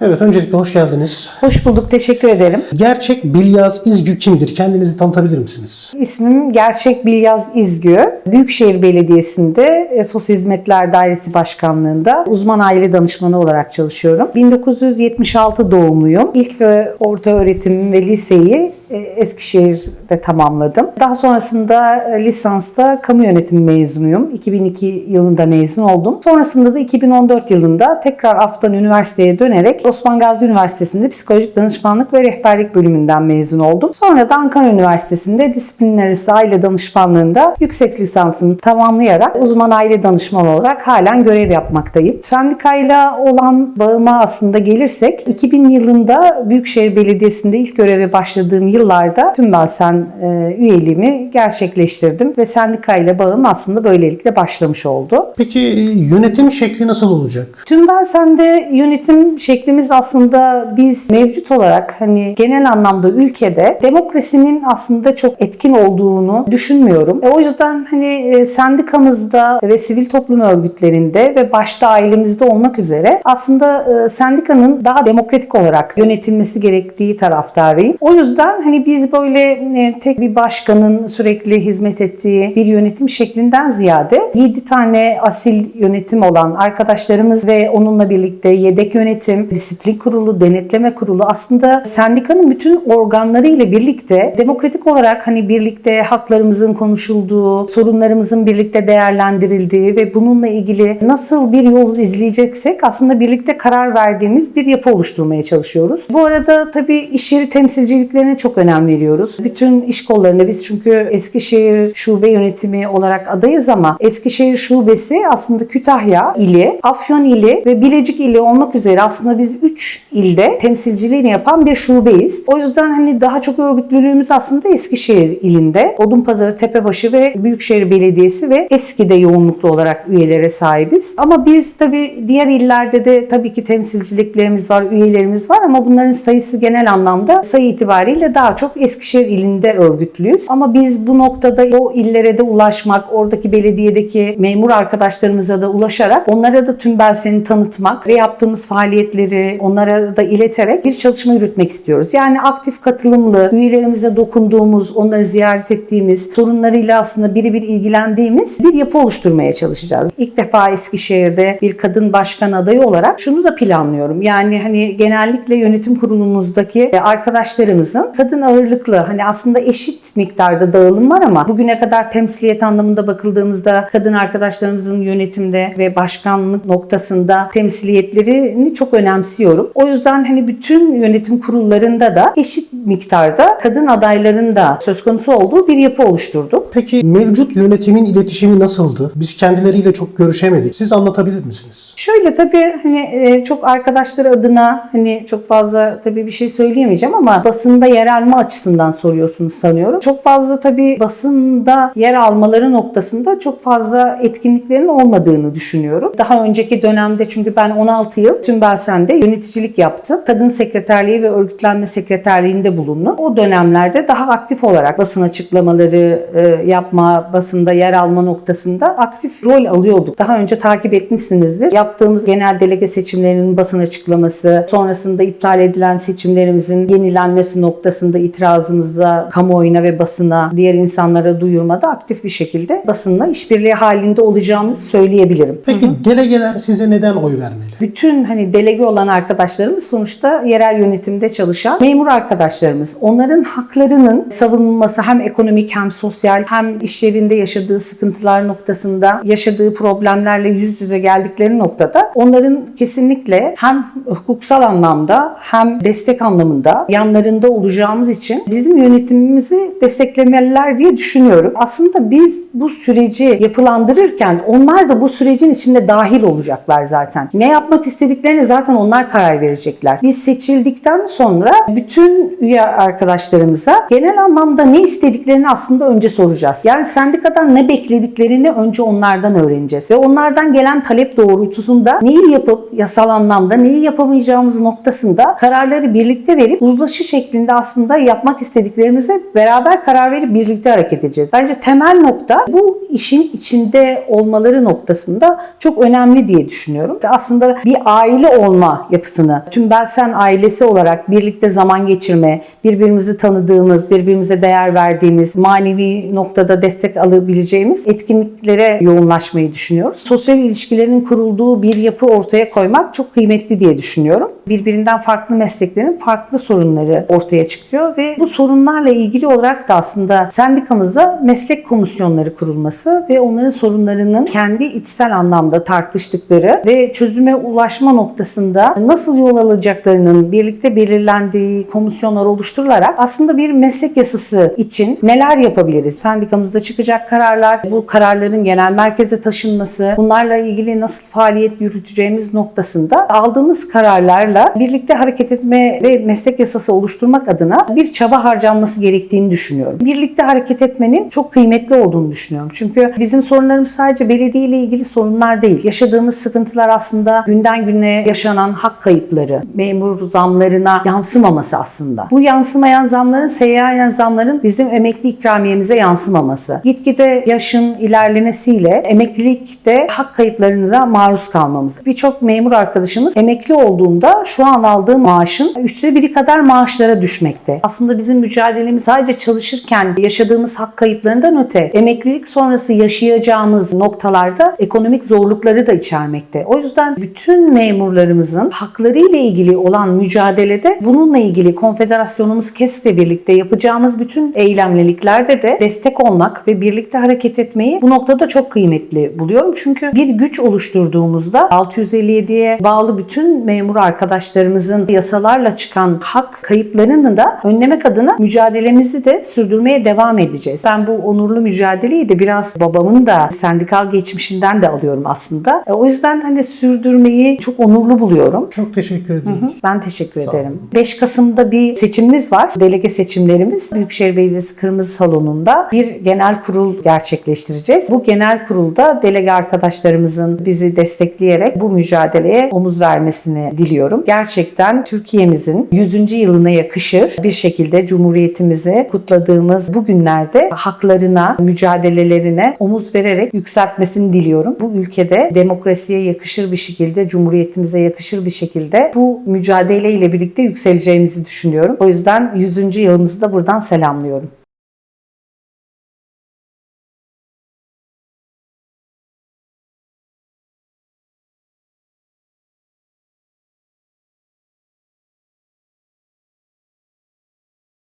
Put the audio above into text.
Evet, öncelikle hoş geldiniz. Hoş bulduk, teşekkür ederim. Gerçek Bilyaz İzgü kimdir? Kendinizi tanıtabilir misiniz? İsmim Gerçek Bilyaz İzgü. Büyükşehir Belediyesi'nde e, Sosyal Hizmetler Dairesi Başkanlığı'nda uzman aile danışmanı olarak çalışıyorum. 1976 doğumluyum. İlk ve orta öğretim ve liseyi Eskişehir'de tamamladım. Daha sonrasında e, lisansta kamu yönetimi mezunuyum. 2002 yılında mezun oldum. Sonrasında da 2014 yılında tekrar Aftan Üniversiteye dönerek Osman Gazi Üniversitesi'nde psikolojik danışmanlık ve rehberlik bölümünden mezun oldum. Sonra da Ankara Üniversitesi'nde disiplinler arası aile danışmanlığında yüksek lisansını tamamlayarak uzman aile danışmanı olarak halen görev yapmaktayım. Sendikayla olan bağıma aslında gelirsek 2000 yılında Büyükşehir Belediyesi'nde ilk göreve başladığım yıllarda Tümbelsen e, üyeliğimi gerçekleştirdim ve sendikayla bağım aslında böylelikle başlamış oldu. Peki e, yönetim şekli nasıl olacak? Tümbelsen'de yönetim şeklimiz aslında biz mevcut olarak hani genel anlamda ülkede demokrasinin aslında çok etkin olduğunu düşünmüyorum. E, o yüzden hani e, sendikamızda ve sivil toplum örgütlerinde ve başta ailemizde olmak üzere aslında e, sendikanın daha demokratik olarak yönetilmesi gerektiği taraftarıyım. O yüzden hani biz böyle e, tek bir başkanın sürekli hizmet ettiği bir yönetim şeklinden ziyade 7 tane asil yönetim olan arkadaşlarımız ve onunla birlikte yedek yönetim, disiplin kurulu, denetleme kurulu aslında sendikanın bütün organları ile birlikte demokratik olarak hani birlikte haklarımızın konuşulduğu, sorunlarımızın birlikte değerlendirildiği ve bununla ilgili nasıl bir yol izleyeceksek aslında birlikte karar verdiğimiz bir yapı oluşturmaya çalışıyoruz. Bu arada tabii iş yeri temsilciliklerine çok önem veriyoruz. Bütün iş kollarında biz çünkü Eskişehir Şube Yönetimi olarak adayız ama Eskişehir Şubesi aslında Kütahya ili, Afyon ili ve Bilecik ili olmak üzere aslında biz 3 ilde temsilciliğini yapan bir şubeyiz. O yüzden hani daha çok örgütlülüğümüz aslında Eskişehir ilinde. Odunpazarı, Tepebaşı ve Büyükşehir Belediyesi ve Eski'de yoğunluklu olarak üyelere sahibiz. Ama biz tabii diğer illerde de tabii ki temsilciliklerimiz var, üyelerimiz var ama bunların sayısı genel anlamda sayı itibariyle daha çok Eskişehir ilinde örgütlüyüz. Ama biz bu noktada o illere de ulaşmak, oradaki belediyedeki memur arkadaşlarımıza da ulaşarak onlara da tüm Belsen'i tanıtmak ve yaptığımız faaliyetleri onlara da ileterek bir çalışma yürütmek istiyoruz. Yani aktif katılımlı, üyelerimize dokunduğumuz, onları ziyaret ettiğimiz, sorunlarıyla aslında biri bir ilgilendiğimiz bir yapı oluşturmaya çalışacağız. İlk defa Eskişehir'de bir kadın başkan adayı olarak şunu da planlıyorum. Yani hani genellikle yönetim kurulumuzdaki arkadaşlarımızın kadın ağırlıklı hani aslında eşit miktarda dağılım var ama bugüne kadar temsiliyet anlamında bakıldığımızda kadın arkadaşlarımızın yönetimde ve başkanlık noktasında temsiliyetlerini çok önemsiyorum. O yüzden hani bütün yönetim kurullarında da eşit miktarda kadın adayların da söz konusu olduğu bir yapı oluşturduk. Peki mevcut yönetimin iletişimi nasıldı? Biz kendileriyle çok görüşemedik. Siz anlatabilir misiniz? Şöyle tabii hani e, çok arkadaşlar adına hani çok fazla tabii bir şey söyleyemeyeceğim ama basında yer alma açısından soruyorsunuz sanıyorum. Çok fazla tabii basında yer almaları noktasında çok fazla etkinliklerin olmadığını düşünüyorum. Daha önceki dönemde çünkü ben 16 yıl Tümbelsen'de yöneticilik yaptım. Kadın sekreterliği ve örgütlenme sekreterliğinde bulundum. O dönemlerde daha aktif olarak basın açıklamaları e, yapma, basında yer alma noktasında aktif rol alıyorduk. Daha önce takip etmişsinizdir. Yaptığımız genel delege seçimlerinin basın açıklaması, sonrasında iptal edilen seçimlerimizin yenilenmesi noktasında itirazımızda kamuoyuna ve basına, diğer insanlara duyurmada aktif bir şekilde basınla işbirliği halinde olacağımızı söyleyebilirim. Peki delegeler size neden oy vermeli? Bütün hani delege olan arkadaşlarımız sonuçta yerel yönetimde çalışan memur arkadaşlarımız. Onların haklarının savunulması hem ekonomik hem sosyal hem iş yerinde yaşadığı sıkıntılar noktasında yaşadığı problemlerle yüz yüze geldikleri noktada onların kesinlikle hem hukuksal anlamda hem destek anlamında yanlarında olacağımız için bizim yönetimimizi desteklemeliler diye düşünüyorum. Aslında biz bu süreci yapılandırırken onlar da bu sürecin içinde dahil olacaklar zaten. Ne yapmak istediklerini zaten onlar karar verecekler. Biz seçildikten sonra bütün üye arkadaşlarımıza genel anlamda ne istediklerini aslında önce soracağız. Yani sendikadan ne beklediklerini önce onlardan öğreneceğiz. Ve onlardan gelen talep doğrultusunda neyi yapıp yasal anlamda neyi yapamayacağımız noktasında kararları birlikte verip uzlaşı şeklinde aslında yapmak istediklerimize beraber karar verip birlikte hareket edeceğiz. Bence temel nokta bu işin içinde olmaları noktasında çok önemli diye düşünüyorum. Aslında bir aile olma yapısını, tüm Belsen ailesi olarak birlikte zaman geçirme, birbirimizi tanıdığımız, birbirimize değer verdiğimiz, manevi noktada destek alabileceğimiz etkinliklere yoğunlaşmayı düşünüyoruz. Sosyal ilişkilerin kurulduğu bir yapı ortaya koymak çok kıymetli diye düşünüyorum. Birbirinden farklı mesleklerin farklı sorunları ortaya çıkıyor ve bu sorunlarla ilgili olarak da aslında sendikamızda meslek komisyonları kurulması ve onların sorunlarının kendi içsel anlamda tartıştıkları ve çözüme ulaşma noktasında nasıl yol alacaklarının birlikte belirlendiği komisyonlar oluşturularak aslında bir meslek yasası için neler yapabiliriz? Sendikamızda çıkacak kararlar, bu kararların genel merkeze taşınması, bunlarla ilgili nasıl faaliyet yürüteceğimiz noktasında aldığımız kararlarla birlikte hareket etme ve meslek yasası oluşturmak adına bir çaba harcanması gerektiğini düşünüyorum. Birlikte hareket etmenin çok kıymetli olduğunu düşünüyorum. Çünkü bizim sorunlarımız sadece belediye ile ilgili sorunlar değil. Yaşadığımız sıkıntılar aslında günden güne yaşanan hak kayıpları, memur zamlarına yansımaması aslında. Bu yansımayan zamların, seyyanen zamların bizim emekli ikramiyemize yansımaması. Gitgide yaşın ilerlemesiyle emeklilikte hak kayıplarınıza maruz kalmamız. Birçok memur arkadaşımız emekli olduğunda şu an aldığı maaşın üçte biri kadar maaşlara düşmekte. Aslında bizim mücadelemiz sadece çalışırken yaşadığımız hak kayıplarından öte emeklilik sonrası yaşayacağımız noktalarda ekonomik zorlukları da içermekte. O yüzden bütün memurlarımızın hakları ile ilgili olan mücadelede bununla ilgili konfederasyonumuz KES'le birlikte yapacağımız bütün eylemliliklerde de destek olmak ve birlikte hareket etmeyi bu noktada çok kıymetli buluyorum. Çünkü bir güç oluşturduğumuzda 657'ye bağlı bütün memur arkadaşlarımızın yasalarla çıkan hak kayıplarını da önlemek adına mücadelemizi de sürdürmeye devam edeceğiz. Ben bu onurlu mücadeleyi de biraz babamın da sendikal geçmişinden de alıyorum aslında. E, O yüzden hani sürdürmeyi çok onurlu buluyorum. Çok teşekkür ediyoruz. Ben teşekkür Sağ ederim. 5 Kasım'da bir seçimimiz var. Delege seçimlerimiz. Büyükşehir Belediyesi Kırmızı Salonu'nda bir genel kurul gerçekleştireceğiz. Bu genel kurulda delege arkadaşlarımızın bizi destekleyerek bu mücadeleye omuz vermesini diliyorum. Gerçekten Türkiye'mizin 100. yılına yakışır bir şekilde Cumhuriyetimizi kutladığımız bu günlerde haklarına, mücadelelerine omuz vererek yükseltmesini diliyorum. Bu ülkede demokrasiye yakışır bir şekilde, Cumhuriyetimize yakışır bir şekilde bu mücadeleyle birlikte yükseleceğimizi düşünüyorum. O yüzden 100. yılımızı da buradan selamlıyorum.